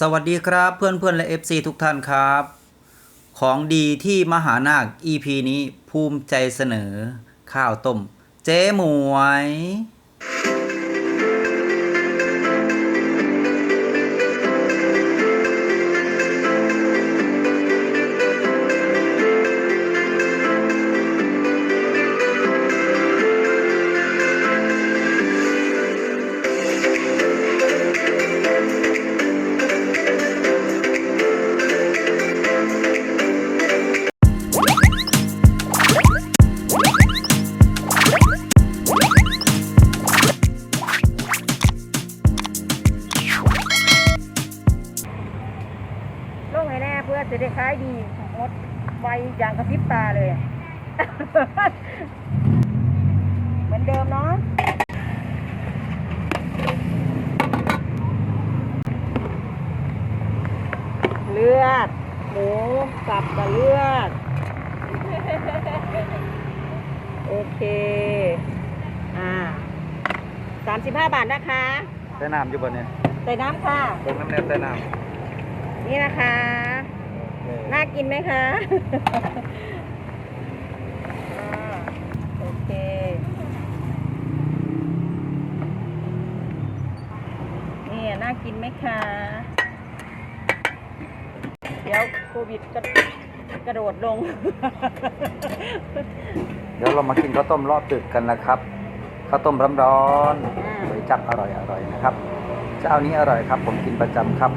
สวัสดีครับเพื่อนเพื่อนๆและ FC ทุกท่านครับ ของดีที่มหานาค EP นี้ภูมิใจเสนอ ข้าวต้ม เจ๊หมวย ตาเลย เหมือนเดิมเนาะเลือด หมูสับกับเลือด โอเค อ่าสามสิบห้าบาทนะคะ ใส่น้ำอยู่บนเนี่ยใส่น้ำค่ะเติมน้ำเนยใส่น้นี่นะคะำน่ากินไหมคะอ่าโอเค นี่น่า กินไหมคะ เดี๋ยวโควิดกระกระโดดลง เดี๋ยวเรามากินข้าวต้มรอบดึกกันนะครับ ข้าวต้มร้อนอ่าๆก๋วยจับอร่อยๆนะครับ เจ้านี้อร่อยครับ ผมกินประจำครับ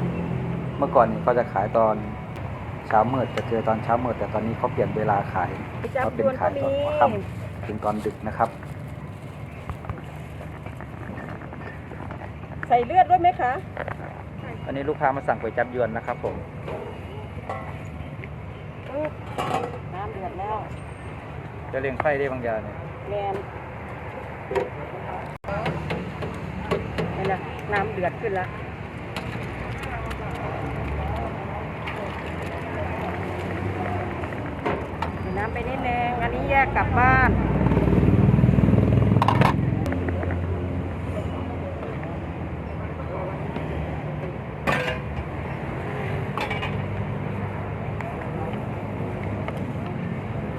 เมื่อก่อนนี้เขาจะขายตอนเช้ามืดจะเจอตอนเช้ามืดแต่ตอนนี้เขาเปลี่ยนเวลาขายจับเขาเป็ยนวนขาก็ยตอนมีหัวค่ำถึงตอนดึกนะครับ ใส่เลือดด้วยไหมคะ อันนี้ลูกค้ามาสั่งก๋วยจับยวนนะครับผมอื้อน้ำเดือดแล้ว จะเลี้ยงไฟได้บางอย่างเนี่ยแมนนี่นะน้ำเดือดขึ้นแล้วใส่น้ำไปนิดนึงอันนี้แยกกลับบ้าน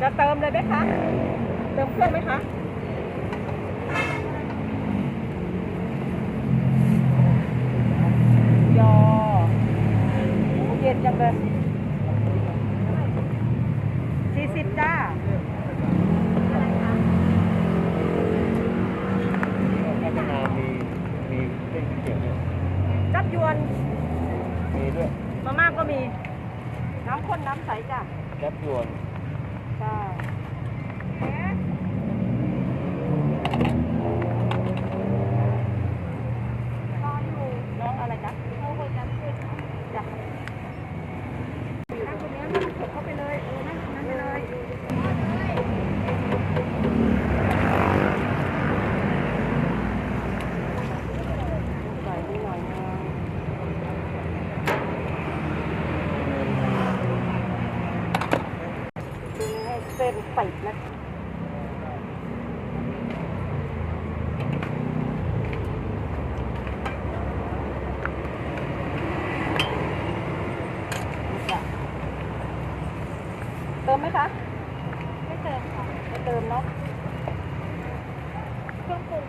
จะเติมเลยไหมคะ เติมเครื่องไหมคะ ยอเย็นจังเลยสี่สิบจ้า พัฒนามีมีเส้นเขียวด้วย จับยวน มีด้วย มาม่าก็มี น้ำข้นน้ำใสจ้ะ แก๊บยวน ใช่น้องอะไรจ๊ะน้องคนจับจ้ะนั่งตรงนี้นั่งกดเข้าไปเลย เออ นั่งนั่งไปเลย ใส่นิดหน่อยนึงดึงให้เส้นติดนะนี่จ้ะเติมไหมคะ ไม่เติมค่ะ ไม่เติมเนาะเครื่องปรุง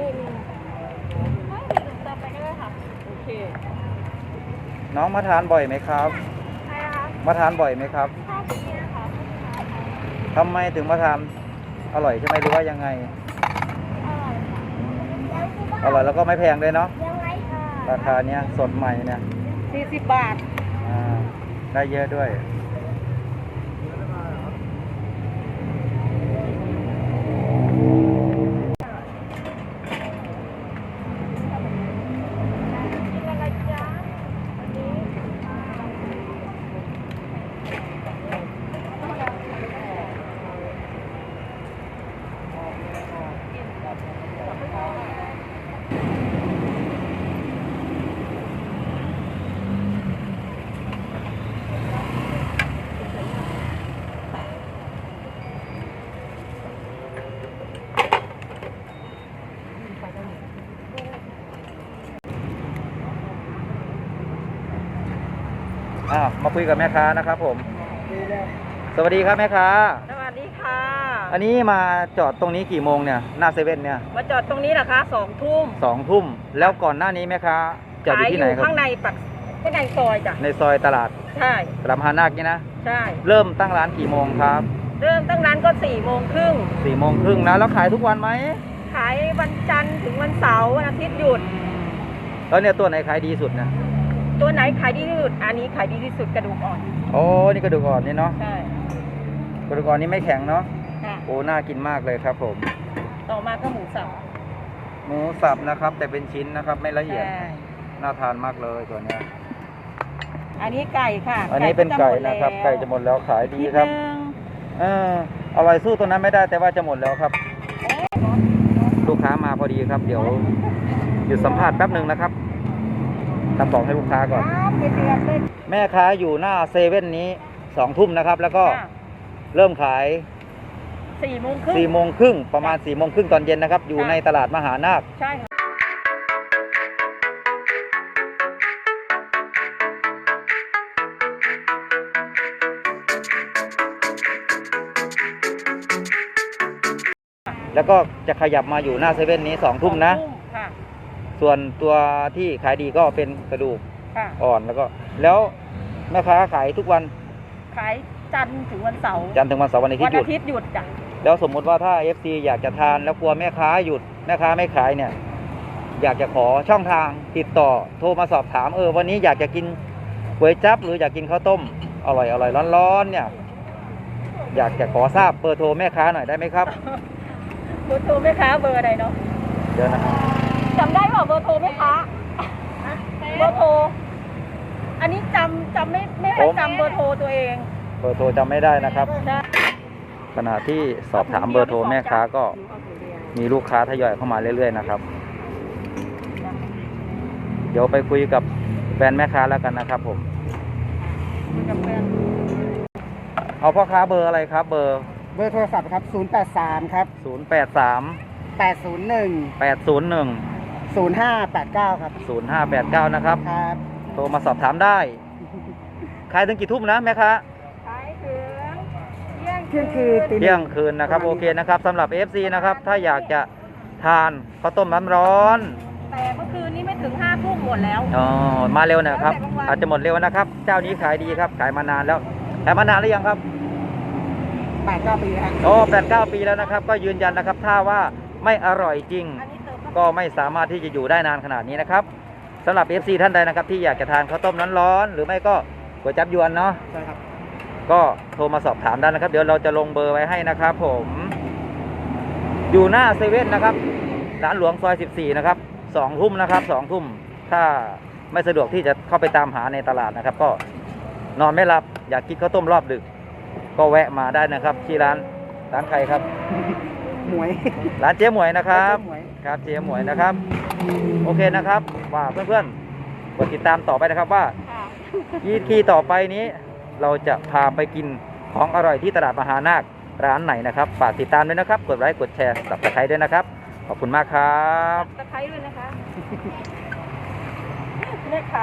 นี่มีไม่มีหนูเติมไปด้ค่ะโอเคน้องมาทานบ่อยไหมครับ ใช่นะคะมาทานบ่อยไหมครับชอบนี้นะคะทำไมถึงมาทานอร่อยใช่ไหมหรือว่ายังไง อร่อยอร่อยแล้วก็ไม่แพงด้วยเนาะยังไงค่ะราคาเนี้ยสดใหม่เนี่ยสี่สิบบาท อ่าได้เยอะด้วย มาคุยกับแม่ค้านะครับผม สวัสดีครับแม่ค้า สวัสดีค่ะ อันนี้มาจอดตรงนี้กี่โมงเนี่ย หน้าเซเว่นเนี่ย มาจอดตรงนี้นะคะสองทุ่มสองทุ่ม แล้วก่อนหน้านี้แม่ค้าจอดอยู่ที่ไหนครับ ข้างในปักข้างในซอยจ้ะ ในซอยตลาด ใช่ตลาดมหานาคนี่นะ ใช่ เริ่มตั้งร้านกี่โมงครับ เริ่มตั้งร้านก็สี่โมงครึ่งสี่โมงครึ่งนะ แล้วขายทุกวันไหม ขายวันจันทร์ถึงวันเสาร์วันอาทิตย์หยุด แล้วเนี่ยตัวไหนขายดีสุดเนี่ย ตัวไหนขายดีที่สุด อันนี้ขายดีที่สุดกระดูกอ่อน โอ้นี่กระดูกอ่อนนี่เนาะ ใช่ กระดูกอ่อนนี่ไม่แข็งเนาะ ค่ะ โอ้ น่ากินมากเลยครับผม ต่อมาก็หมูสับหมูสับนะครับ แต่เป็นชิ้นนะครับ ไม่ละเอียด ใช่ น่าทานมากเลยตัวเนี้ย อันนี้ไก่ค่ะอันนี้เป็นไก่นะครับ ไก่จะหมดแล้วขายดีครับ นิดนึงเอออร่อยสู้ตัวนั้นไม่ได้แต่ว่าจะหมดแล้วครับลูกค้ามาพอดีครับ เดี๋ยวหยุดสัมภาษณ์แป๊บหนึ่งนะครับ ทำของให้ลูกค้าก่อน ครับเดือดเลยแม่ค้าอยู่หน้าเซเว่นนี้สองทุ่มนะครับ แล้วก็ค่ะเริ่มขายสี่โมงครึ่งสี่โมงครึ่งประมาณสี่โมงครึ่งตอนเย็นนะครับ อยู่ค่ะ ในตลาดมหานาค ใช่ค่ะ แล้วก็จะขยับมาอยู่หน้าเซเว่นนี้สองทุ่มนะ สองค่ะ ส่วนตัวที่ขายดีก็เป็นกระดูกค่ะ อ่อนแล้วก็ แล้วแม่ค้าขายทุกวันขายจันทร์ถึงวันเสาร์จันทร์ถึงวันเสาร์วันอาทิตวันย์หยุอาด ทิตย์หยุดจ้ะแล้วสมมุติว่าถ้า FC อยากจะทานแล้วกลัวแม่ค้าหยุดแม่ค้าไม่ขายเนี่ย อยากจะขอช่องทางติดต่อโทรมาสอบถามเออวันนี้อยากจะกินก๋วยจั๊บหรืออยากกินข้าวต้มอร่อยอร่อยร้อนๆเนี่ย อยากจะขอทราบเบอร์โทรแม่ค้าหน่อยได้ไหมครับเบอร์โทรแม่ค้าเบอร์อะไรเนาะเดี๋ยวนะครับ จำได้เปล่าเบอร์โทรแม่ค้าเบอร์โทร อันนี้จำจำไม่ไม่ได้จำเบอร์โทรตัวเอง เบอร์โทรจำไม่ได้นะครับใช่ขณะที่สอบถามเบอร์โทรแม่ค้าก็มีลูกค้าทยอยเข้ามาเรื่อยๆนะครับ เดี๋ยวไปคุยกับแฟนแม่ค้าแล้วกันนะครับผมกับเพื่อนเอาพ่อค้าเบอร์อะไรครับ เบอร์เบอร์โทรศัพท์ครับ 083 ครับ 0 8 3 801 8 0 1 0589 ครับ 0 5 8 9 นะครับ ครับ โทรมาสอบถามได้ ขายถึงกี่ทุ่มนะแม่ค้าขายถึงเที่ยงเที่ยงคืนตีหเที่นึ่ยงคืนนะครับ โอเคนะครับสำหรับ FC นะครับ ถ้าอยากจะทานข้าวต้มน้ำร้อน แต่เมื่อคืนนี้ไม่ถึงห้าทุ่มหมดแล้ว อ๋อ มาเร็วหนะครับแล้วแต่บางวันอาจจะหมดเร็วนะครับ เจ้านี้ขายดีครับ ขายมานานแล้ว ขายมานานหรือยังครับ 89 ปีแล้วโอ้แปดเก้าปีแล้วนะครับ ก็ยืนยันนะครับ ถ้าว่าไม่อร่อยจริง อันนี้เติม ก็ไม่สามารถที่จะอยู่ได้นานขนาดนี้นะครับสำหรับ FC ท่านใดนะครับ ที่อยากจะทานข้าวต้มร้อนๆหรือไม่ก็ก๋วยจับยวนเนาะใช่ครับ ก็โทรมาสอบถามได้นะครับ เดี๋ยวเราจะลงเบอร์ไว้ให้นะครับ ผม อยู่หน้าเซเว่นนะครับร้านหลวงซอย 14 นะครับสองทุ่มนะครับสองทุ่มถ้าไม่สะดวกที่จะเข้าไปตามหาในตลาดนะครับ ก็นอนไม่หลับอยากกินข้าวต้มรอบดึก ก็แวะมาได้นะครับ ที่ร้านร้านใครครับ หมวย ร้านเจ๊หมวยนะครับเจ๊หมวย ครับเจ๊หมวยนะครับ โอเคนะครับว่าเพื่อนๆกดติดตามต่อไปนะครับว่า ค่ะยีทีต่อไปนี้เราจะพาไปกินของอร่อยที่ตลาดมหานาคร้านไหนนะครับฝากติดตามด้วยนะครับ กดไลค์กดแชร์สับสไครด้วยนะครับ ขอบคุณมากครับ ตะไคร้ด้วยนะคะแม่ค้า